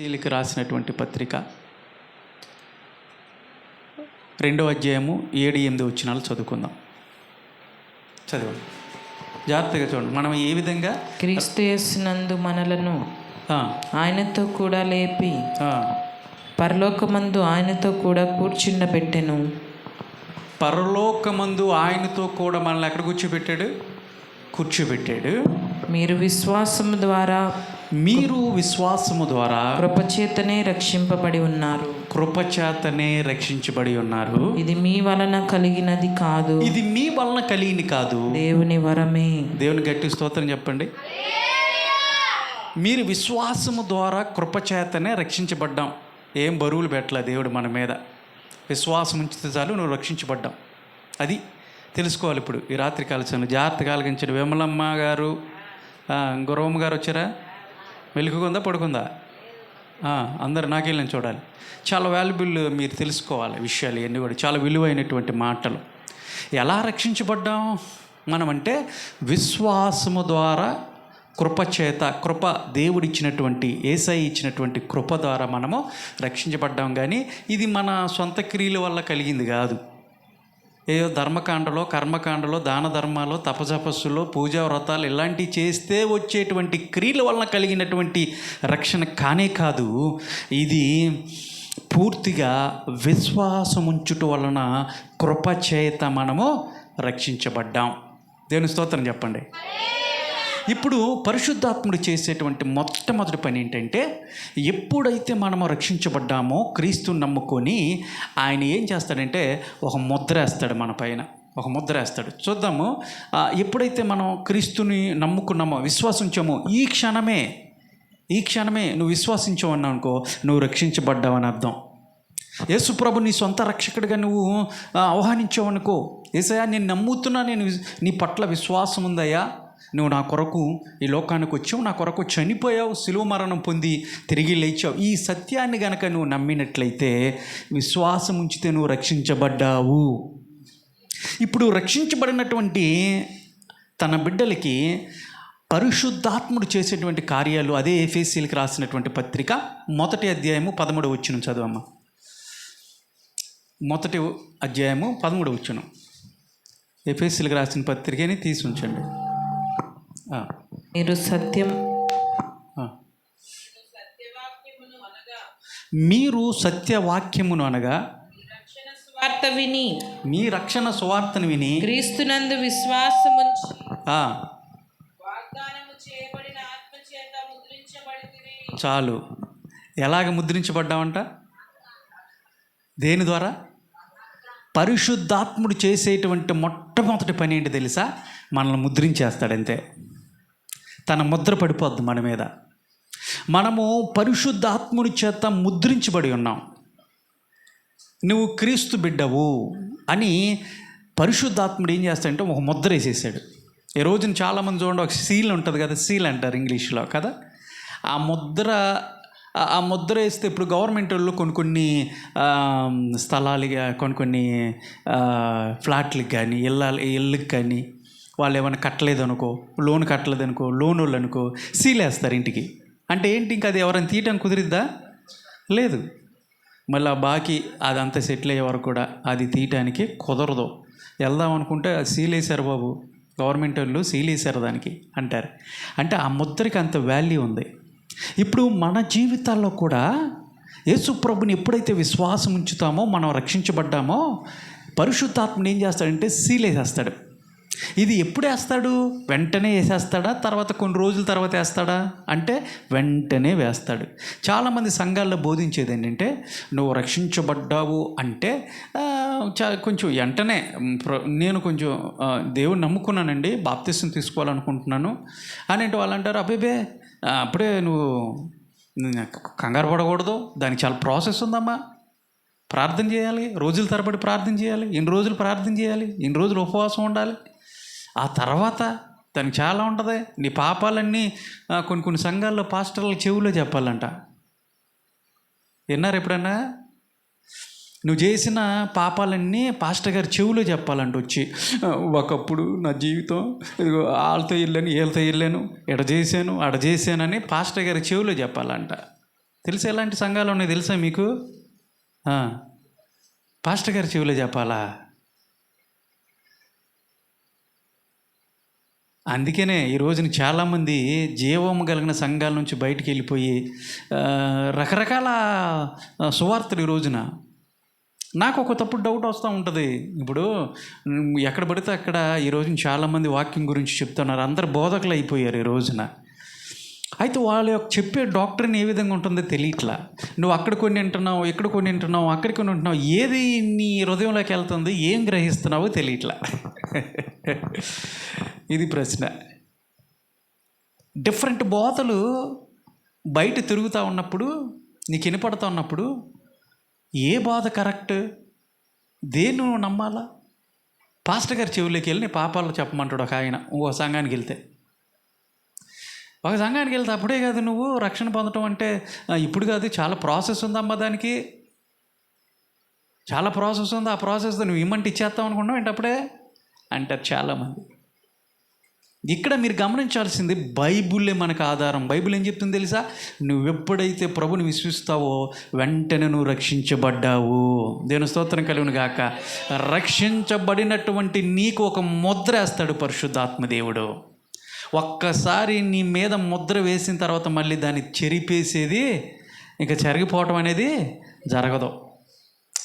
వీళ్ళకి రాసినటువంటి పత్రిక. రెండవ అధ్యాయము ఏడు ఎనిమిది వచ్చినాలు చదువుకుందాం. చదవండి. జాగ్రత్తగా చూడండి. మనం ఏ విధంగా క్రీస్తు యేసునందు మనలను ఆయనతో కూడా లేపి పరలోకమందు ఆయనతో కూడా కూర్చుండబెట్టెను. పరలోకమందు ఆయనతో కూడా మనల్ని ఎక్కడ కూర్చోబెట్టాడు? కూర్చోబెట్టాడు. మీరు విశ్వాసము ద్వారా మీరు విశ్వాసము ద్వారా కృపచేతనే రక్షింపబడి ఉన్నారు. కృపచేతనే రక్షించబడి ఉన్నారు. ఇది మీ వలన కలిగినది కాదు. ఇది మీ వలన కలిగింది కాదు. దేవుని వరమే. దేవుని గట్టి స్తోత్రం చెప్పండి. మీరు విశ్వాసము ద్వారా కృపచేతనే రక్షించబడ్డాం. ఏం బరువులు పెట్టలే దేవుడు మన మీద. విశ్వాసం ఉంచితే చాలు నువ్వు రక్షించబడ్డాం. అది తెలుసుకోవాలి ఇప్పుడు. ఈ రాత్రి కాలచంలో జాగ్రత్తగా ఆలకించండి విమలమ్మ గారు గురవమ్మ గారు వచ్చారా? వెలుగుకుందా పడుకుందా అందరు అందరు నేను చూడాలి. చాలా వాల్యుబుల్ మీరు తెలుసుకోవాలి విషయాలు ఇవన్నీ కూడా. చాలా విలువైనటువంటి మాటలు. ఎలా రక్షించబడ్డాం మనం అంటే విశ్వాసము ద్వారా కృప చేత కృప దేవుడిచ్చినటువంటి ఏసై ఇచ్చినటువంటి కృప ద్వారా మనము రక్షించబడ్డాం. కానీ ఇది మన సొంత క్రియల వల్ల కలిగింది కాదు. ఏదో ధర్మకాండలో కర్మకాండలో దాన ధర్మాలు తపజపస్సులో పూజా వ్రతాలు ఇలాంటివి చేస్తే వచ్చేటువంటి క్రియల వలన కలిగినటువంటి రక్షణ కానే కాదు. ఇది పూర్తిగా విశ్వాసం ఉంచుట వలన కృపచేత మనము రక్షించబడ్డాం. దేవుని స్తోత్రం చెప్పండి. ఇప్పుడు పరిశుద్ధాత్ముడు చేసేటువంటి మొట్టమొదటి పని ఏంటంటే ఎప్పుడైతే మనము రక్షించబడ్డామో క్రీస్తుని నమ్ముకొని ఆయన ఏం చేస్తాడంటే ఒక ముద్ర వేస్తాడు మన పైన. ఒక ముద్ర వేస్తాడు. చూద్దాము ఎప్పుడైతే మనం క్రీస్తుని నమ్ముకున్నామో విశ్వాసించామో ఈ క్షణమే ఈ క్షణమే నువ్వు విశ్వాసించావు అన్నావు అనుకో నువ్వు రక్షించబడ్డావని అర్థం. యేసుప్రభు నీ సొంత రక్షకుడిగా నువ్వు ఆ, ఆహ్వానించావు అనుకో ఏసయ్యా నేను నమ్ముతున్నా నేను నీ పట్ల విశ్వాసం ఉందయ్యా? నువ్వు నా కొరకు ఈ లోకానికి వచ్చావు నా కొరకు చనిపోయావు సులువు మరణం పొంది తిరిగి లేచావు. ఈ సత్యాన్ని గనక నువ్వు నమ్మినట్లయితే విశ్వాసం ఉంచితే నువ్వు రక్షించబడ్డావు. ఇప్పుడు రక్షించబడినటువంటి తన బిడ్డలకి పరిశుద్ధాత్ముడు చేసేటువంటి కార్యాలు అదే ఎఫ్ఎస్సీలకి రాసినటువంటి పత్రిక. మొదటి అధ్యాయము పదమూడు వచ్చిన చదువమ్మ. మొదటి అధ్యాయము పదమూడు వచ్చును ఎఫ్ఎస్సీలకు రాసిన పత్రికని తీసి ఉంచండి. మీరు సత్యం. మీరు సత్యవాక్యమును అనగా వార్త విని మీ రక్షణ సువార్తను విని క్రీస్తునందు విశ్వాసముంచి ముద్రించబడితిరి చాలు. ఎలాగ ముద్రించబడ్డామంట దేని ద్వారా? పరిశుద్ధాత్ముడు చేసేటువంటి మొట్టమొదటి పని ఏంటి తెలుసా? మనల్ని ముద్రించేస్తాడంతే. తన ముద్ర పడిపోద్ది మన మీద. మనము పరిశుద్ధాత్ముని చేత ముద్రించబడి ఉన్నాం. నువ్వు క్రీస్తు బిడ్డవు అని పరిశుద్ధాత్ముడు ఏం చేస్తాడంటే ఒక ముద్ర వేసేసాడు. ఈ రోజున చాలామంది చూడండి ఒక సీల్ ఉంటుంది కదా సీల్ అంటారు ఇంగ్లీష్లో కదా. ఆ ముద్ర ఆ- ముద్ర వేస్తే ఇప్పుడు గవర్నమెంట్ వాళ్ళు కొన్ని కొన్ని స్థలాలు స్థలాలుగా కొన్ని కొన్ని ఫ్లాట్లకు కానీ ఇళ్ళ ఇళ్ళకి కానీ వాళ్ళు ఏమైనా కట్టలేదు అనుకో లోన్ కట్టలేదు అనుకో లోన్ వాళ్ళు అనుకో సీలేస్తారు ఇంటికి. అంటే ఏంటి ఇంకా అది ఎవరైనా తీయటం కుదిరిద్దా? లేదు. మళ్ళీ ఆ బాకీ అదంతా సెటిల్ అయ్యే వరకు కూడా అది తీయటానికి కుదరదు. వెళ్దాం అనుకుంటే అది సీల్ బాబు. గవర్నమెంట్ వాళ్ళు సీలేశారు దానికి అంటారు. అంటే ఆ ముద్రకి అంత వాల్యూ ఉంది. ఇప్పుడు మన జీవితాల్లో కూడా యేసు ప్రభుని ఎప్పుడైతే విశ్వాసం ఉంచుతామో మనం రక్షించబడ్డామో పరిశుద్ధాత్మని ఏం చేస్తాడంటే సీలేసేస్తాడు. ఇది ఎప్పుడు వేస్తాడు? వెంటనే వేసేస్తాడా? తర్వాత కొన్ని రోజుల తర్వాత వేస్తాడా? అంటే వెంటనే వేస్తాడు. చాలామంది సంఘాల్లో బోధించేది ఏంటంటే నువ్వు రక్షించబడ్డావు అంటే కొంచెం వెంటనే ప్ర- నేను కొంచెం ఆ, దేవుని నమ్ముకున్నానండి బాప్తిసం తీసుకోవాలనుకుంటున్నాను అని అంటే వాళ్ళు అంటారు అబ్బాయిబే అప్పుడే నువ్వు కంగారు పడకూడదు దానికి చాలా ప్రాసెస్ ఉందమ్మా. ప్రార్థన చేయాలి రోజుల తరబడి ప్రార్థన చేయాలి ఇన్ని రోజులు ప్రార్థన చేయాలి ఇన్ని రోజులు ఉపవాసం ఉండాలి. ఆ తర్వాత దానికి చాలా ఉంటుంది. నీ పాపాలన్నీ కొన్ని కొన్ని సంఘాల్లో పాస్టర్ల చెవులో చెప్పాలంట. విన్నారు ఎప్పుడన్నా? నువ్వు చేసిన పాపాలన్నీ పాస్టర్ గారి చెవులో చెప్పాలంట వచ్చి. ఒకప్పుడు నా జీవితం ఇదిగో వాళ్ళతో వెళ్ళాను వీళ్ళతో వెళ్ళాను ఎడ చేశాను అడ చేశానని పాస్టర్ గారి చెవులో చెప్పాలంట. తెలుసు ఎలాంటి సంఘాలు ఉన్నాయి తెలుసా మీకు? పాస్టర్ గారి చెవిలో చెప్పాలా? అందుకనే ఈ రోజున చాలామంది జీవము కలిగిన సంఘాల నుంచి బయటికి వెళ్ళిపోయి రకరకాల సువార్తలు ఈ రోజున. నాకు ఒక తప్పుడు డౌట్ వస్తూ ఉంటుంది. ఇప్పుడు ఎక్కడ పడితే అక్కడ ఈ రోజున చాలామంది వాక్యం గురించి చెప్తున్నారు. అందరు బోధకులు అయిపోయారు ఈ రోజున. అయితే వాళ్ళ యొక్క చెప్పే డాక్టర్ని ఏ విధంగా ఉంటుందో తెలియట్లా. నువ్వు అక్కడ కొన్ని వింటున్నావు ఇక్కడ కొన్ని వింటున్నావు అక్కడ కొన్ని వింటున్నావు ఏది నీ హృదయంలోకి వెళ్తుంది ఏం గ్రహిస్తున్నావో తెలియట్లా. ఇది ప్రశ్న. డిఫరెంట్ బోధలు బయట తిరుగుతూ ఉన్నప్పుడు నీకు వినపడుతూ ఉన్నప్పుడు ఏ బాధ కరెక్ట్? దేన్ని నువ్వు నమ్మాలా? పాస్టర్ గారి చెవులోకి వెళ్ళి నీ పాపాలు చెప్పమంటాడు ఒక ఆయన ఓ సంఘానికి వెళ్తే. ఒక సంఘానికి వెళ్తే అప్పుడే కాదు నువ్వు రక్షణ పొందటం అంటే ఇప్పుడు కాదు చాలా ప్రాసెస్ ఉందమ్మా దానికి. చాలా ప్రాసెస్ ఉంది ఆ ప్రాసెస్ నువ్వు ఇమ్మంటే ఇచ్చేస్తావు అనుకున్నావు ఏంటప్పుడే అంటారు చాలామంది. ఇక్కడ మీరు గమనించాల్సింది బైబుల్లే మనకు ఆధారం. బైబిల్ ఏం చెప్తుంది తెలుసా? నువ్వు ఎప్పుడైతే ప్రభుని విశ్వసిస్తావో వెంటనే నువ్వు రక్షించబడ్డావు. దేని స్తోత్రం కలిగిన గాక. రక్షించబడినటువంటి నీకు ఒక ముద్ర వేస్తాడు పరిశుద్ధాత్మ దేవుడు. ఒక్కసారి నీ మీద ముద్ర వేసిన తర్వాత మళ్ళీ దాన్ని చెరిపేసేది ఇంకా చెరిగిపోవటం అనేది జరగదు.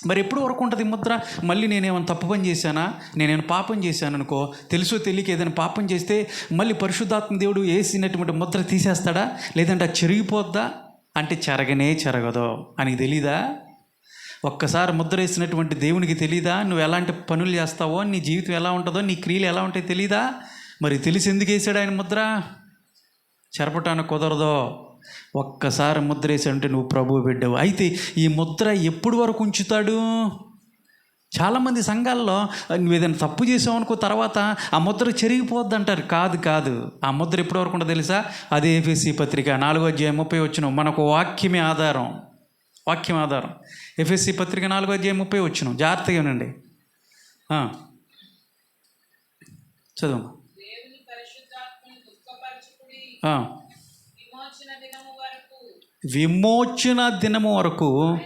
మరి ఎప్పుడు వరకు ఉంటుంది ముద్ర? మళ్ళీ నేనేమైనా తప్పు పని చేశానా? నేనేమైనా పాపం చేశాను అనుకో? తెలుసో తెలియక ఏదైనా పాపం చేస్తే మళ్ళీ పరిశుద్ధాత్మ దేవుడు వేసినటువంటి ముద్ర తీసేస్తాడా? లేదంటే అది చెరిగిపోద్దా? అంటే చెరగనే చెరగదు. అని తెలీదా? ఒక్కసారి ముద్ర వేసినటువంటి దేవునికి తెలీదా? నువ్వు ఎలాంటి పనులు చేస్తావో? నీ జీవితం ఎలా ఉంటుందో? నీ క్రియలు ఎలా ఉంటాయో తెలీదా? మరి తెలిసి ఎందుకు వేసాడు ఆయన ముద్ర? చెరపటానికి కుదరదో? ఒక్కసారి ముద్ర వేసాడంటే నువ్వు ప్రభువు బిడ్డవు. అయితే ఈ ముద్ర ఎప్పుడు వరకు ఉంచుతాడు? చాలామంది సంఘాల్లో నువ్వు ఏదైనా తప్పు చేసావనుకో తర్వాత ఆ ముద్ర చెరిగిపోద్ది అంటారు కాదు కాదు. ఆ ముద్ర ఎప్పటి వరకు ఉంటుందో తెలుసా? అదే ఎఫ్ఎస్సి పత్రిక నాలుగో అధ్యాయం ముప్పై వచ్చిన మనకు వాక్యమే ఆధారం. వాక్యం ఆధారం. ఎఫ్ఎస్సి పత్రిక నాలుగో అధ్యాయం ముప్పై వచ్చిన జాగ్రత్తగా వినండి. చదువు దేవుని పరిశుద్ధాత్మను దుఃఖపరచుకుడి ఆ. విమోచన దినము వరకు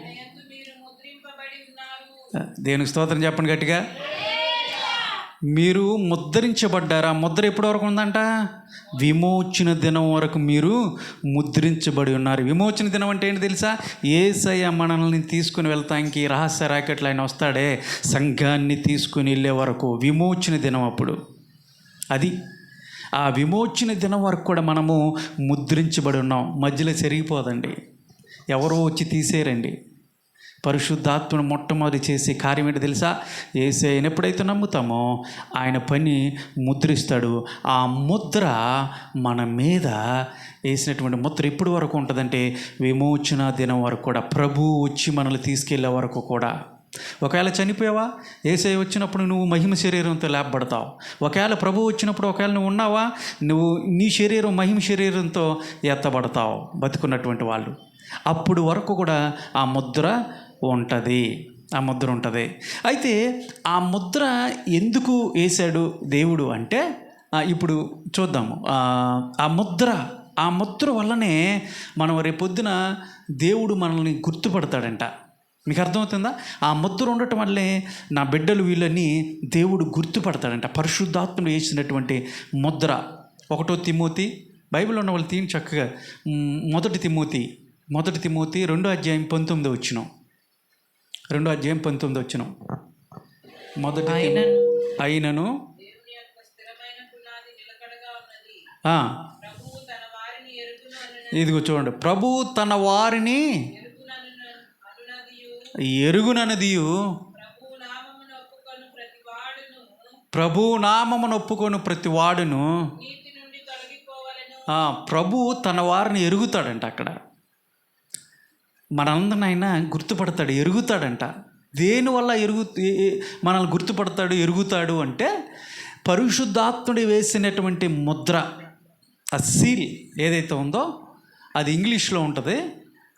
దేనికి స్తోత్రం చెప్పండి గట్టిగా. మీరు ముద్రించబడ్డారా? ముద్ర ఎప్పటి వరకు ఉందంట? విమోచన దినం వరకు మీరు ముద్రించబడి ఉన్నారు. విమోచన దినం అంటే ఏంటి తెలుసా? ఏసయ్య మనల్ని తీసుకుని వెళ్తానికి రహస్య రాకెట్లు ఆయన వస్తాడే సంఘాన్ని తీసుకుని వెళ్ళే వరకు. విమోచన దినం అప్పుడు. అది ఆ విమోచన దినం వరకు కూడా మనము ముద్రించబడి ఉన్నాం. మధ్యలో చెరిగిపోదండి. ఎవరో వచ్చి తీసేరండి. పరిశుద్ధాత్మను మొట్టమొదటి చేసే కార్యం ఏంటి తెలుసా? ఏసైని ఎప్పుడైతే నమ్ముతామో ఆయన పని ముద్రిస్తాడు. ఆ ముద్ర మన మీద వేసినటువంటి ముద్ర ఎప్పుడు వరకు ఉంటుందంటే విమోచన దినం వరకు కూడా ప్రభు వచ్చి మనల్ని తీసుకెళ్ళే వరకు కూడా. ఒకవేళ చనిపోయావా? ఏసై వచ్చినప్పుడు నువ్వు మహిమ శరీరంతో లేపబడతావు. ఒకవేళ ప్రభు వచ్చినప్పుడు ఒకవేళ నువ్వు ఉన్నావా? నువ్వు నీ శరీరం మహిమ శరీరంతో ఎత్తబడతావు బతుకున్నటువంటి వాళ్ళు. అప్పుడు వరకు కూడా ఆ ముద్ర ఉంటుంది. ఆ ముద్ర ఉంటుంది. అయితే ఆ ముద్ర ఎందుకు వేశాడు దేవుడు అంటే ఇప్పుడు చూద్దాము. ఆ ముద్ర ఆ ముద్ర వల్లనే మనం రేపొద్దున దేవుడు మనల్ని గుర్తుపడతాడంట. మీకు అర్థమవుతుందా? ఆ ముద్ర ఉండటం వల్లే నా బిడ్డలు వీళ్ళని దేవుడు గుర్తుపడతాడంట. పరిశుద్ధాత్ముడు వేసినటువంటి ముద్ర. ఒకటో తిమోతి బైబిల్లో ఉన్న వాళ్ళు తీని చక్కగా మొదటి తిమోతి మొదటి తిమోతి రెండో అధ్యాయం పంతొమ్మిది వచ్చినాం. రెండో అధ్యాయం పంతొమ్మిది వచ్చినాం. మొదటి అయినను. దేవుని యొక్క స్థిరమైన పునాది నిలకడగా ఉన్నది. ఆ, ప్రభువు తన వారిని ఎరుగును అను ఇదిగో చూడండి. ప్రభు తన వారిని అనునదియు ప్రభువు ప్రభు నామమును ఒప్పుకొని ప్రతి వాడును. ప్రభు తన వారిని ఎరుగుతాడంట అక్కడ. మనందరినైనా గుర్తుపడతాడు ఎరుగుతాడంట. దేనివల్ల ఎరుగు మనల్ని గుర్తుపడతాడు ఎరుగుతాడు అంటే పరిశుద్ధాత్ముడి వేసినటువంటి ముద్ర ఆ సీల్ ఏదైతే ఉందో అది ఇంగ్లీష్లో ఉంటుంది.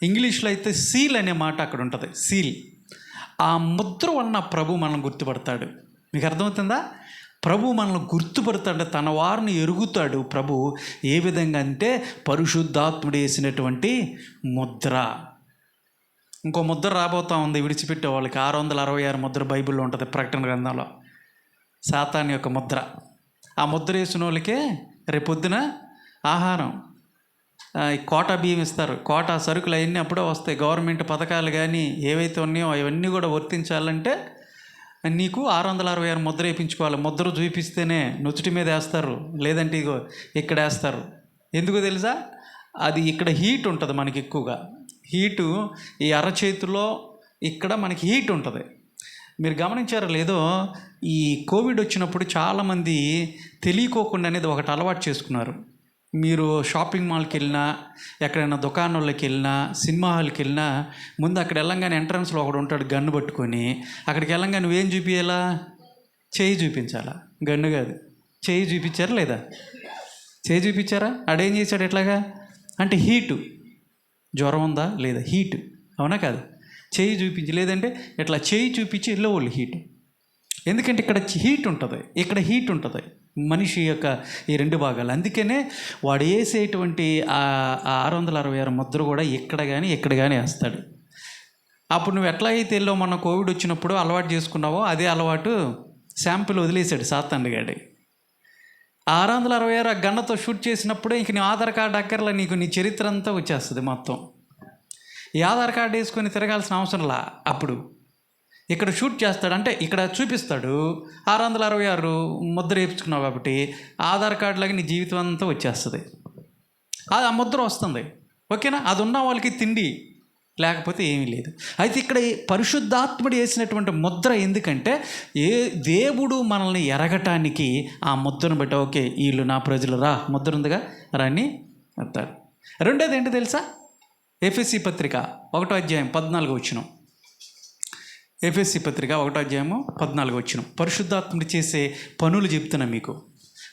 ఇంగ్లీష్లో అయితే సీల్ అనే మాట అక్కడ ఉంటుంది. సీల్. ఆ ముద్ర వలన ప్రభు మనల్ని గుర్తుపడతాడు. మీకు అర్థమవుతుందా? ప్రభు మనల్ని గుర్తుపడతాడు తన వారిని ఎరుగుతాడు ప్రభు. ఏ విధంగా అంటే పరిశుద్ధాత్ముడు వేసినటువంటి ముద్ర. ఇంకో ముద్ర రాబోతా ఉంది విడిచిపెట్టే వాళ్ళకి. ఆరు వందల అరవై ఆరు ముద్ర బైబిల్లో ఉంటుంది ప్రకటన గ్రంథంలో. సాతాన్ యొక్క ముద్ర. ఆ ముద్ర వేసిన వాళ్ళకే రేపొద్దున ఆహారం. కోటా బియ్యం ఇస్తారు. కోటా సరుకులు అవన్నీ అప్పుడే వస్తాయి. గవర్నమెంట్ పథకాలు కానీ ఏవైతే ఉన్నాయో అవన్నీ కూడా వర్తించాలంటే నీకు ఆరు వందల అరవై ఆరు ముద్ర వేయించుకోవాలి. ముద్ర చూపిస్తేనే నుచుటి మీద వేస్తారు. లేదంటే ఇగో ఇక్కడ వేస్తారు. ఎందుకు తెలుసా? అది ఇక్కడ హీట్ ఉంటుంది మనకి ఎక్కువగా. హీటు ఈ అరచేతిలో ఇక్కడ మనకి హీట్ ఉంటుంది. మీరు గమనించారో లేదో? ఈ కోవిడ్ వచ్చినప్పుడు చాలామంది తెలియకోకుండా అనేది ఒకటి అలవాటు చేసుకున్నారు. మీరు షాపింగ్ మాల్కి వెళ్ళినా ఎక్కడైనా దుకాణంలోకి వెళ్ళినా సినిమా హాల్కి వెళ్ళినా ముందు అక్కడ వెళ్ళంగానే ఎంట్రన్స్లో ఒకడు ఉంటాడు గన్ను పట్టుకొని. అక్కడికి వెళ్ళంగానే నువ్వేం చూపించాలా చేయి చూపించాలా? గన్ను కాదు. చేయి చూపించారా లేదా? చేయి చూపించారా? అడేం చేశాడు ఎట్లాగా అంటే హీటు జ్వరం ఉందా? లేదా? హీట్ అవునా కాదు. చేయి చూపించి లేదంటే ఇట్లా చేయి చూపించి వెళ్ళేవాళ్ళు హీట్ ఎందుకంటే ఇక్కడ హీట్ ఉంటుంది. ఇక్కడ హీట్ ఉంటుంది. మనిషి యొక్క ఈ రెండు భాగాలు. అందుకనే వాడు వేసేటువంటి ఆ ఆరు వందల అరవై ఆరు ముద్ర కూడా ఎక్కడ కానీ ఎక్కడ కానీ వేస్తాడు. అప్పుడు నువ్వు ఎట్లా అయితే వెళ్ళో మన కోవిడ్ వచ్చినప్పుడు అలవాటు చేసుకున్నావో అదే అలవాటు శాంపిల్ వదిలేశాడు సాత్తండి గాడి. ఆరు వందల అరవై ఆరు ఆ గన్నతో షూట్ చేసినప్పుడే ఇంక నీ ఆధార్ కార్డు అక్కర్లా నీకు నీ చరిత్ర అంతా వచ్చేస్తుంది మొత్తం. ఈ ఆధార్ కార్డు వేసుకొని తిరగాల్సిన అవసరంలా అప్పుడు. ఇక్కడ షూట్ చేస్తాడు అంటే ఇక్కడ చూపిస్తాడు. ఆరు వందల అరవై ఆరు ముద్ర వేయించుకున్నావు కాబట్టి ఆధార్ కార్డులాగా నీ జీవితం అంతా వచ్చేస్తుంది. అది ఆ ముద్ర వస్తుంది. ఓకేనా? అది ఉన్న వాళ్ళకి తిండి లేకపోతే ఏమీ లేదు. అయితే ఇక్కడ ఈ పరిశుద్ధాత్ముడు వేసినటువంటి ముద్ర ఎందుకంటే ఏ దేవుడు మనల్ని ఎరగటానికి ఆ ముద్రను బట్టి ఓకే వీళ్ళు నా ప్రజలు రా ముద్ర ఉందిగా రాని అంటారు రెండోది ఏంటి తెలుసా? ఎఫ్ఎస్సి పత్రిక ఒకటో అధ్యాయం పద్నాలుగు వచ్చినాం ఎఫ్ఎస్సి పత్రిక ఒకటో అధ్యాయము పద్నాలుగు వచ్చిన పరిశుద్ధాత్ముడు చేసే పనులు చెప్తున్నా మీకు.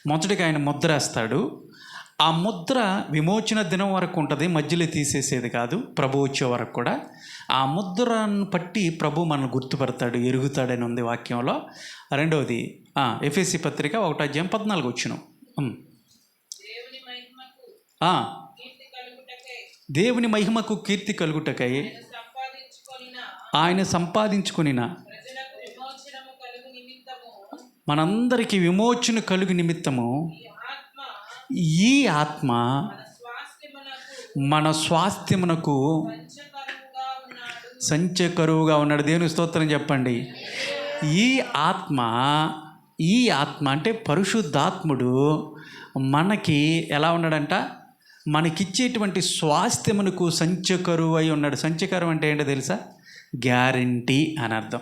మొదటిగా ఆయన ముద్ర వేస్తాడు ఆ ముద్ర విమోచన దినం వరకు ఉంటుంది మధ్యలో తీసేసేది కాదు ప్రభు వచ్చే వరకు కూడా. ఆ ముద్రను పట్టి ప్రభు మనల్ని గుర్తుపడతాడు ఎరుగుతాడని ఉంది వాక్యంలో. రెండవది ఎఫ్ఎస్సి పత్రిక ఒకటో అధ్యాయం పద్నాలుగు వచ్చిన దేవుని మహిమకు కీర్తి కలుగుటకై దేవుని మహిమకు కీర్తి కలుగుటకై సంపాదించుకొనిన ఆయన సంపాదించుకునిన మనందరికీ విమోచన కలుగు నిమిత్తము ఈ ఆత్మ మన స్వాస్థ్యమునకు సంచ కరువుగా ఉన్నాడు సంచకరువుగా ఉన్నాడు. దేవుని స్తోత్రం చెప్పండి. ఈ ఆత్మ ఈ ఆత్మ అంటే పరిశుద్ధాత్ముడు మనకి ఎలా ఉన్నాడంట? మనకిచ్చేటువంటి స్వాస్థ్యమునకు సంచకరువు అయి ఉన్నాడు. సంచకరం అంటే ఏంటో తెలుసా? గ్యారంటీ అని అర్థం.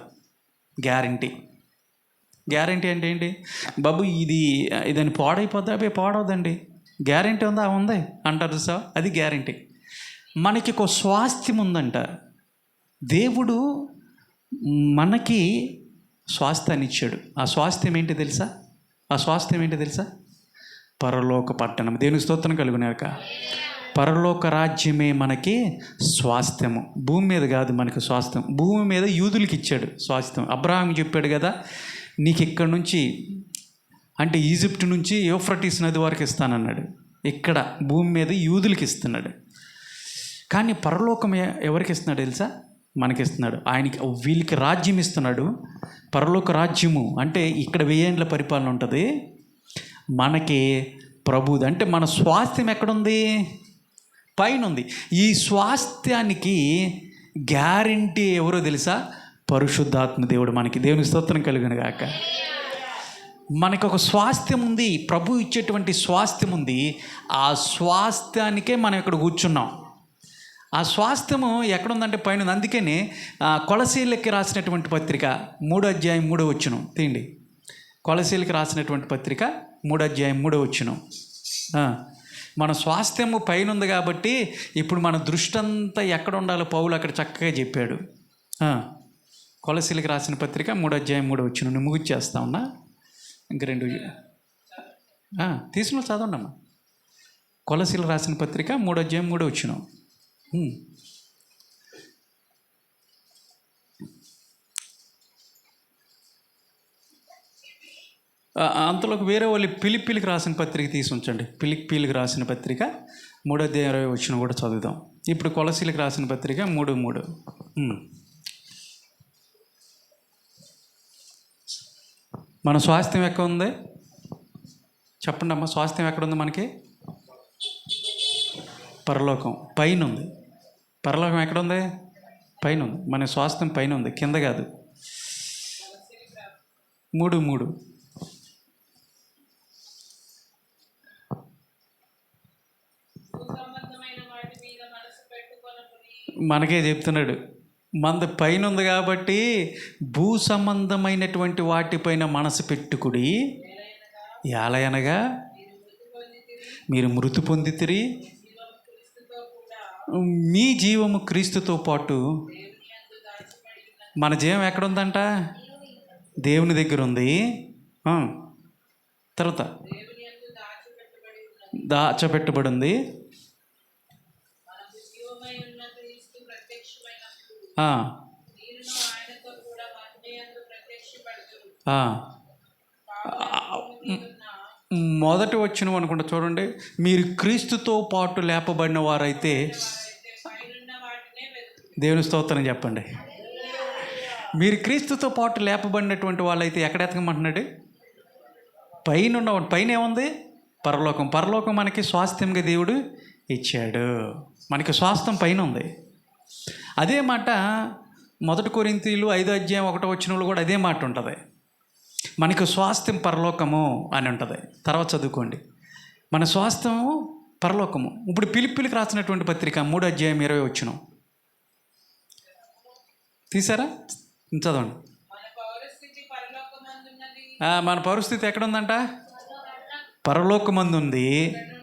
గ్యారంటీ. గ్యారంటీ అంటే ఏంటి? బాబు ఇది ఇదని పాడైపోద్దా? అవి పాడవద్దండి. గ్యారంటీ ఉందా? ఉంది అంటారు సార్. అది గ్యారంటీ. మనకి ఒక స్వాస్థ్యం ఉందంట. దేవుడు మనకి స్వాస్థ్యాన్ని ఇచ్చాడు. ఆ స్వాస్థ్యం ఏంటి తెలుసా? ఆ స్వాస్థ్యం ఏంటి తెలుసా? పరలోక పట్టణం. దేవుని స్తోత్రం కలుగునాక పరలోక రాజ్యమే మనకి స్వాస్థ్యము. భూమి మీద కాదు మనకి స్వాస్థ్యం. భూమి మీద యూదులకి ఇచ్చాడు స్వాస్థ్యం. అబ్రహాం చెప్పాడు కదా నీకు ఇక్కడ నుంచి అంటే ఈజిప్ట్ నుంచి యోఫ్రటీస్ నది వరకు ఇస్తానన్నాడు. ఇక్కడ భూమి మీద యూదులకి ఇస్తున్నాడు. కానీ పరలోకం ఎవరికి ఇస్తున్నాడు తెలుసా? మనకి ఇస్తున్నాడు. ఆయనకి వీళ్ళకి రాజ్యం ఇస్తున్నాడు. పరలోక రాజ్యము అంటే ఇక్కడ వెయ్యేండ్ల పరిపాలన ఉంటుంది. మనకి ప్రభుది అంటే మన స్వాస్థ్యం ఎక్కడుంది? పైన ఉంది ఈ స్వాస్థ్యానికి గ్యారంటీ ఎవరో తెలుసా? పరిశుద్ధాత్మ దేవుడు మనకి. దేవుని స్తోత్రం కలిగిన గాక. మనకు ఒక స్వాస్థ్యం ఉంది ప్రభు ఇచ్చేటువంటి స్వాస్థ్యం ఉంది. ఆ స్వాస్థ్యానికే మనం ఇక్కడ కూర్చున్నాం. ఆ స్వాస్థ్యము ఎక్కడుందంటే పైన ఉంది. అందుకనే కొలసీలకి రాసినటువంటి పత్రిక మూడో అధ్యాయం మూడో వచ్చును తీయండి. కొలసీలకి రాసినటువంటి పత్రిక మూడో అధ్యాయం మూడో వచ్చును మన స్వాస్థ్యము పైన ఉంది కాబట్టి ఇప్పుడు మన దృష్టి అంతా ఎక్కడ ఉండాలో పౌలు అక్కడ చక్కగా చెప్పాడు. కొలసీలకు రాసిన పత్రిక మూడో అధ్యాయం మూడో వచ్చిన నువ్వు ముగిచ్చేస్తా ఉన్నా. ఇంక రెండు ఆ, తీసుకుని చదవండి అమ్మా కొలసీలు రాసిన పత్రిక మూడో అధ్యాయం మూడో వచ్చును. అంతలోకి వేరే వాళ్ళు పిలిపిలికి రాసిన పత్రిక తీసి ఉంచండి. పిలిపిలికి రాసిన పత్రిక మూడో ఇరవై వచ్చిన కూడా చదువుదాం. ఇప్పుడు కొలసీలకు రాసిన పత్రిక మూడు మూడు. మన స్వాస్థ్యం ఎక్కడ ఉంది? చెప్పండి అమ్మ స్వాస్థ్యం ఎక్కడ ఉంది మనకి? పరలోకం. పైన ఉంది. పరలోకం ఎక్కడ ఉంది? పైన ఉంది. మన స్వాస్థ్యం పైన ఉంది. కింద కాదు. మూడు మూడు. మనకే చెప్తున్నాడు మంద పైన ఉంది కాబట్టి భూ సంబంధమైనటువంటి వాటిపైన మనసు పెట్టుకుడి ఎలయనగా మీరు మృతి పొందితిరి. మీ జీవము క్రీస్తుతో పాటు మన జీవం ఎక్కడ ఉందంట దేవుని దగ్గర ఉంది తర్వాత దాచపెట్టబడి ఉంది మనకు జీవమై ఉన్న క్రీస్తు ప్రత్యక్షమైనప్పుడు ఆ, మీరును ఆయనతో కూడా మహిమయందు ప్రత్యక్షపడుతురు ఆ. మీరున్న మొదటి వచ్చిన అనుకుంటా చూడండి. మీరు క్రీస్తుతో పాటు లేపబడిన వారైతే అయితే దేవుని స్తోత్రం చెప్పండి. మీరు క్రీస్తుతో పాటు లేపబడినటువంటి వాళ్ళైతే ఎక్కడ ఎతకమంటున్నాడు? పైన ఉన్న పైన ఏముంది? పరలోకం. పరలోకం మనకి స్వాస్థ్యంగా దేవుడు ఇచ్చాడు. మనకి స్వాస్థ్యం పైన ఉంది. అదే మాట మొదటి కొరింతీలు ఐదో అధ్యాయం ఒకటో వచ్చిన కూడా అదే మాట ఉంటుంది. మనకు స్వాస్థ్యం పరలోకము అని ఉంటుంది. తర్వాత చదువుకోండి. మన స్వాస్థ్యము పరలోకము. ఇప్పుడు పిలిపిలికి రాసినటువంటి పత్రిక మూడు అధ్యాయం ఇరవై వచ్చిన తీసారా? చదవండి. మన పౌరస్థితి పరలోకమందున్నది ఆ,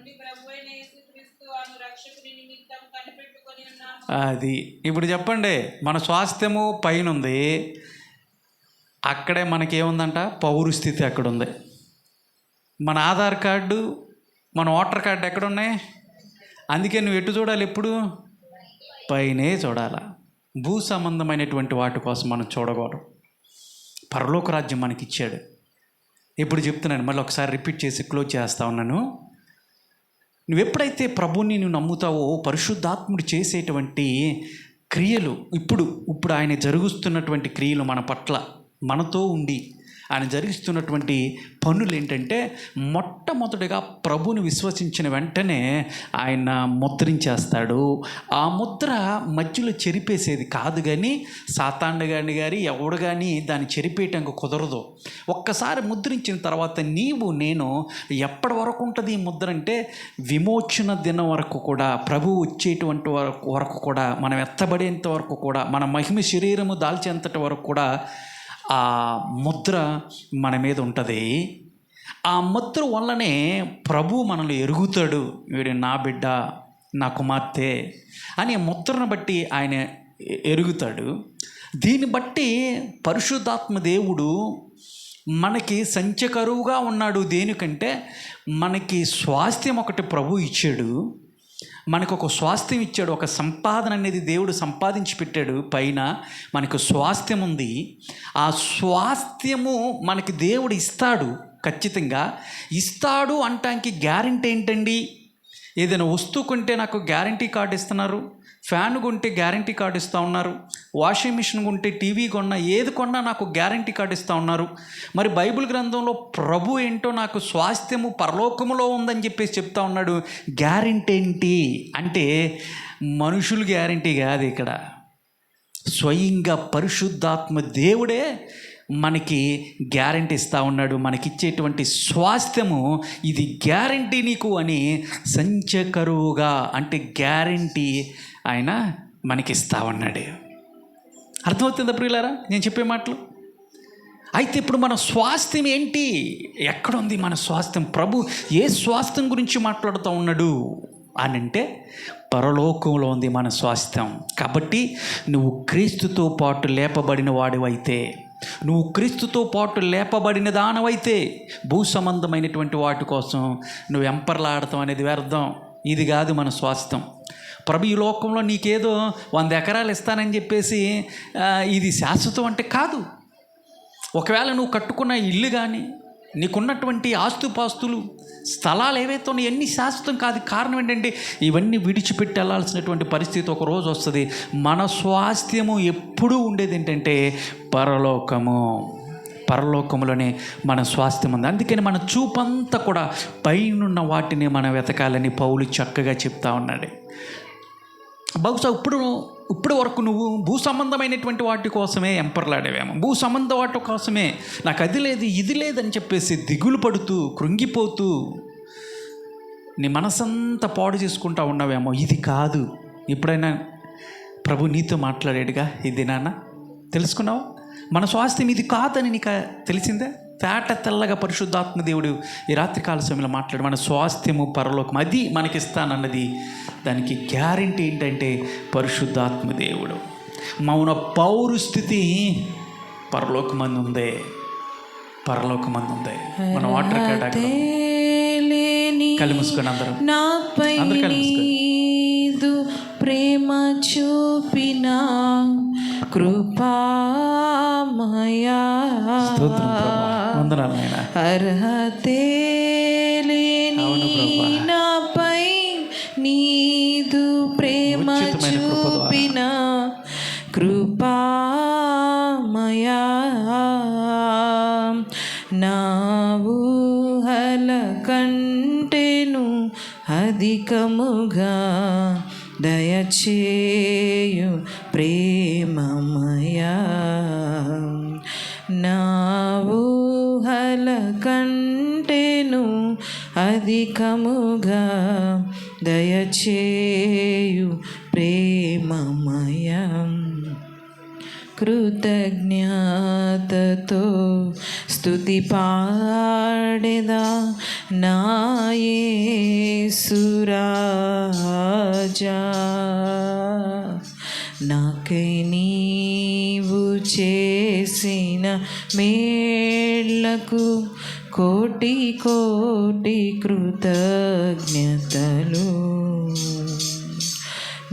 అది. ఇప్పుడు చెప్పండి మన స్వాస్థ్యము పైన ఉంది అక్కడే మనకేముందంట? పౌరుస్థితి అక్కడ ఉంది మన ఆధార్ కార్డు మన ఓటర్ కార్డు ఎక్కడ ఉన్నాయి అందుకే నువ్వు ఎటు చూడాలి ఎప్పుడు? పైనే చూడాల. భూ సంబంధమైనటువంటి వాటి కోసం మనం చూడకూడదు. పరలోక రాజ్యం మనకి ఇచ్చాడు ఇప్పుడు చెప్తున్నాను మళ్ళీ ఒకసారి రిపీట్ చేసి క్లోజ్ చేస్తా ఉన్నాను. నువ్వు ఎప్పుడైతే ప్రభుని నువ్వు నమ్ముతావో పరిశుద్ధాత్ముడు చేసేటువంటి క్రియలు ఇప్పుడు ఇప్పుడు ఆయన జరుగుతున్నటువంటి క్రియలు మన పట్ల మనతో ఉండి ఆయన జరిగిస్తున్నటువంటి పనులు ఏంటంటే మొట్టమొదటిగా ప్రభుని విశ్వసించిన వెంటనే ఆయన ముద్రించేస్తాడు. ఆ ముద్ర మధ్యలో చెరిపేసేది కాదు కానీ సాతాండ గాని గారి ఎవడు కానీ దాన్ని చెరిపేయటం కుదరదు. ఒక్కసారి ముద్రించిన తర్వాత నీవు నేను ఎప్పటి వరకు ఉంటుంది ఈ ముద్ర అంటే విమోచన దినం వరకు కూడా ప్రభు వచ్చేటువంటి వరకు వరకు కూడా మనం ఎత్తబడేంత వరకు కూడా మన మహిమ శరీరము దాల్చేంతటి వరకు కూడా ఆ ముద్ర మన మీద ఉంటుంది. ఆ ముద్ర వల్లనే ప్రభు మనల్ని ఎరుగుతాడు. వీడు నా బిడ్డ నా కుమార్తె అనే ముద్రను బట్టి ఆయన ఎరుగుతాడు. దీన్ని బట్టి పరిశుద్ధాత్మ దేవుడు మనకి సంచకరువుగా ఉన్నాడు. దేనికంటే మనకి స్వాస్థ్యం ఒకటి ప్రభు ఇచ్చాడు. మనకు ఒక స్వాస్థ్యం ఇచ్చాడు ఒక సంపాదన అనేది దేవుడు సంపాదించి పెట్టాడు. పైన మనకు స్వాస్థ్యం ఉంది. ఆ స్వాస్థ్యము మనకి దేవుడు ఇస్తాడు ఖచ్చితంగా. ఇస్తాడు అంటానికి గ్యారంటీ ఏంటండి? ఏదైనా వస్తువు కొంటే నాకు గ్యారంటీ కార్డు ఇస్తున్నారు. ఫ్యాన్ కొంటే గ్యారంటీ కార్డు ఇస్తూ ఉన్నారు. వాషింగ్ మిషన్ కొంటే టీవీ కొన్నా ఏది కొన్నా నాకు గ్యారంటీ కార్డు ఇస్తూ ఉన్నారు. మరి బైబిల్ గ్రంథంలో ప్రభు ఏంటో నాకు స్వాస్థ్యము పరలోకములో ఉందని చెప్పేసి చెప్తా ఉన్నాడు. గ్యారంటీ ఏంటి? అంటే మనుషులు గ్యారంటీ కాదు ఇక్కడ. స్వయంగా పరిశుద్ధాత్మ దేవుడే మనకి గ్యారంటీ ఇస్తూ ఉన్నాడు. మనకిచ్చేటువంటి స్వాస్థ్యము ఇది గ్యారంటీ నీకు అని సంచకరువుగా అంటే గ్యారంటీ ఆయన మనకిస్తా ఉన్నాడు అర్థమవుతుందా ప్రియులారా? నేను చెప్పే మాటలు? అయితే ఇప్పుడు మన స్వాస్థ్యం ఏంటి? ఎక్కడుంది మన స్వాస్థ్యం? ప్రభు ఏ స్వాస్థ్యం గురించి మాట్లాడుతూ ఉన్నాడు? అని అంటే పరలోకంలో ఉంది మన స్వాస్థ్యం. కాబట్టి నువ్వు క్రీస్తుతో పాటు లేపబడిన వాడివైతే నువ్వు క్రీస్తుతో పాటు లేపబడిన దానవైతే భూ సంబంధమైనటువంటి వాటి కోసం నువ్వు ఎంపర్లాడతాం అనేది వ్యర్థం. ఇది కాదు మన స్వాస్థ్యం. ప్రభు ఈ లోకంలో నీకేదో వంద ఎకరాలు ఇస్తానని చెప్పేసి ఇది శాశ్వతం అంటే కాదు. ఒకవేళ నువ్వు కట్టుకున్న ఇల్లు కానీ నీకున్నటువంటి ఆస్తుపాస్తులు స్థలాలు ఏవైతే ఉన్నాయో ఎన్ని శాశ్వతం కాదు. కారణం ఏంటంటే ఇవన్నీ విడిచిపెట్టి వెళ్ళాల్సినటువంటి పరిస్థితి ఒక రోజు వస్తుంది. మన స్వాస్థ్యము ఎప్పుడూ ఉండేది ఏంటంటే పరలోకము. పరలోకములోనే మన స్వాస్థ్యం ఉంది. అందుకని మన చూపంతా కూడా పైనున్న వాటిని మనం వెతకాలని పౌలు చక్కగా చెప్తా ఉన్నాడు. బహుశా ఇప్పుడు ఇప్పుడు వరకు నువ్వు భూ సంబంధమైనటువంటి వాటి కోసమే ఎంపర్లాడేవేమో. భూ సంబంధ వాటి కోసమే నాకు అది లేదు ఇది లేదని చెప్పేసి దిగులు పడుతూ కృంగిపోతూ నీ మనసంతా పాడు చేసుకుంటా ఉన్నావేమో. ఇది కాదు. ఎప్పుడైనా ప్రభు నీతో మాట్లాడాడుగా ఇది నాన్న తెలుసుకున్నావు? మన స్వాస్థ్యం ఇది కాదని నీకు తెలిసిందే? తేట తెల్లగా పరిశుద్ధాత్మ దేవుడు ఈ రాత్రికాల సమయంలో మాట్లాడు. మన స్వాస్థ్యము పరలోకం అది మనకిస్తానన్నది దానికి గ్యారంటీ ఏంటంటే పరిశుద్ధాత్మ దేవుడు. మౌన పౌరుస్థితి పరలోకమంది ఉందే పరలోకమంది ఉందే మన వాటర్ కేటాక తేలేని కళ్ళు మూసుకొని అందరూ. నాపై ప్రేమ చూపిన. కృపామయా స్తోత్రం ప్రభా వందనాలు నాయనా అర్హతే లేని అవును ప్రభా. నాపై నీదు ప్రేమ. చూపిన కృపామయా నా ఊహల కంటెను అధికముగా దయచేయు ప్రేమమయా అధికముగా దయచేయు ప్రేమమయం. కృతజ్ఞతతో స్తుతి పాడెదా నాయసురాజా నాకై నీవు చేసిన మేళ్ళకు కోటి కోటి కృతజ్ఞతలు.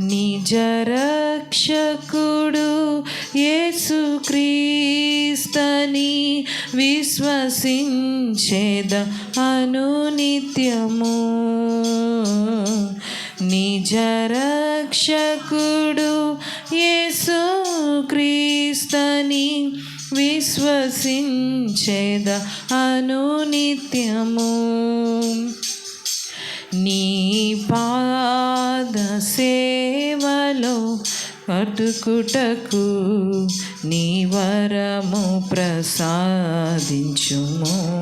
నిజరక్షకుడు యేసుక్రీస్తని విశ్వసించేద అనునిత్యము. నిజరక్షకుడు యేసుక్రీస్తని విశ్వసించేద అనునిత్యము. నీ పాద సేవలో అటుకుటకు నీ వరము ప్రసాదించుము.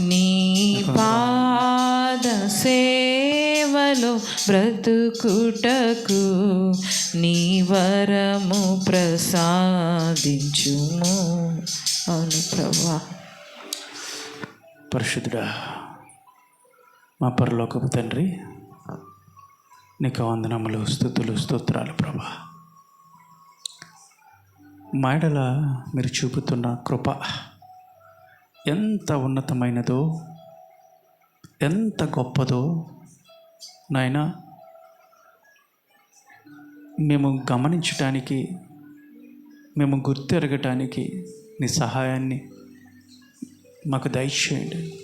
నీ పాద సేవలో బ్రతుకుటకు నీ వరము ప్రసాదించుము. అవును ప్రభా. పరిశుద్ధుడా మా పరలోకపు తండ్రి నీకు వందనములు స్థుతులు స్తోత్రాలు ప్రభా. మాడల మీరు చూపుతున్న కృప ఎంత ఉన్నతమైనదో ఎంత గొప్పదో నాయన మేము గమనించటానికి మేము గుర్తెరగటానికి నీ సహాయాన్ని మాకు దయచేయండి.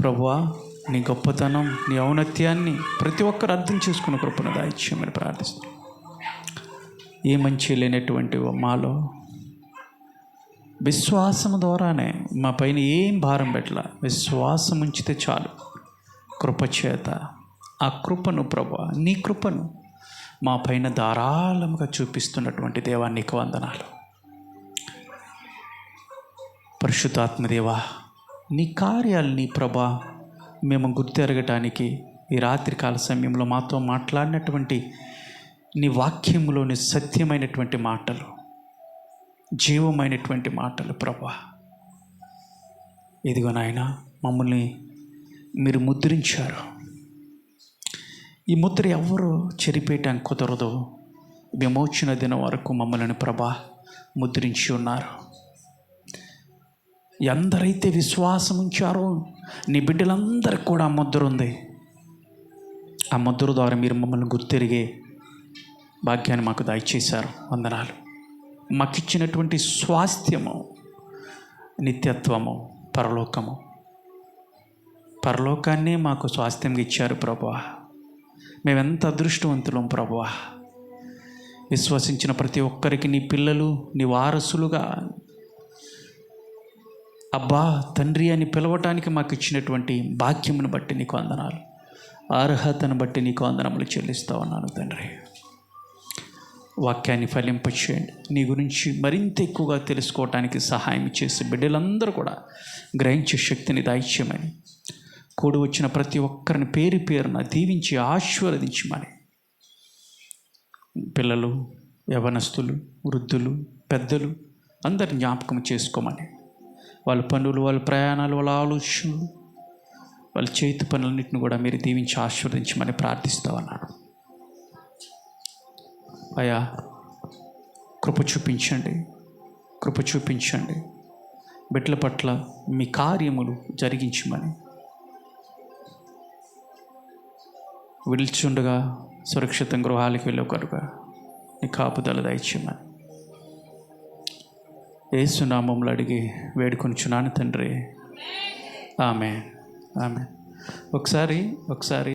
ప్రభువా నీ గొప్పతనం నీ ఔన్నత్యాన్ని ప్రతి ఒక్కరు అర్థం చేసుకున్న కృపను దాయిచ్యమని ప్రార్థిస్తాం ఏ మంచి లేనటువంటి మాలో విశ్వాసం ద్వారానే మా పైన ఏం భారం పెట్టాల విశ్వాసం ఉంచితే చాలు. కృపచేత. ఆ కృపను ప్రభా నీ కృపను మా పైన ధారాళముగా చూపిస్తున్నటువంటి దేవా నీకు వందనాలు. పరిశుద్ధాత్మదేవా నీ కార్యాలు నీ ప్రభా మేము గుర్తెరగటానికి ఈ రాత్రికాల సమయంలో మాతో మాట్లాడినటువంటి నీ వాక్యంలోని సత్యమైనటువంటి మాటలు జీవమైనటువంటి మాటలు ప్రభా. ఇదిగో నాయన మమ్మల్ని మీరు ముద్రించారు. ఈ ముద్ర ఎవ్వరు చెరిపేయటం కుదరదు. విమోచన దినం వరకు మమ్మల్ని ప్రభా ముద్రించి ఉన్నారు. ఎందరైతే విశ్వాసం ఉంచారో నీ బిడ్డలందరికి కూడా ఆ ముద్ర ఉంది. ఆ ముద్ర ద్వారా మీరు మమ్మల్ని గుర్తెరిగే భాగ్యాన్ని మాకు దయచేశారు. వందనాలు. మాకిచ్చినటువంటి స్వాస్థ్యము నిత్యత్వము పరలోకము పరలోకాన్నే మాకు స్వాస్థ్యంగా ఇచ్చారు ప్రభా మేమెంత అదృష్టవంతులం ప్రభా విశ్వసించిన ప్రతి ఒక్కరికి నీ పిల్లలు నీ వారసులుగా. అబ్బా తండ్రి అని పిలవటానికి మాకు ఇచ్చినటువంటి భాగ్యమును బట్టి నీకు వందనాలు. అర్హతను బట్టి నీకు వందనములు చెల్లిస్తూ ఉన్నాను తండ్రి. వాక్యాన్ని ఫలింపచేయండి. నీ గురించి మరింత ఎక్కువగా తెలుసుకోవటానికి సహాయం చేసి బిడ్డలందరూ కూడా గ్రహించే శక్తిని దాయిచ్యమని కూడి వచ్చిన ప్రతి ఒక్కరిని పేరు పేరున దీవించి ఆశీర్వదించమని. పిల్లలు యవనస్తులు వృద్ధులు పెద్దలు అందరిని జ్ఞాపకం చేసుకోమని. వాళ్ళ పనులు వాళ్ళ ప్రయాణాలు వాళ్ళ ఆలోచనలు వాళ్ళ చేతి పనులన్నింటిని కూడా మీరు దీవించి ఆశీర్వదించమని ప్రార్థిస్తామన్నాడు అయా కృప చూపించండి కృప చూపించండి. బిడ్డల పట్ల మీ కార్యములు జరిగించమని. విడిచుండగా సురక్షితం గృహాలకు వెళ్ళే కనుక నీ కాపుదల దయచేయమని. ఏసునామంలో అడిగి వేడుకొనిచున్నాను తండ్రి. ఆమె ఆమె ఒకసారి ఒకసారి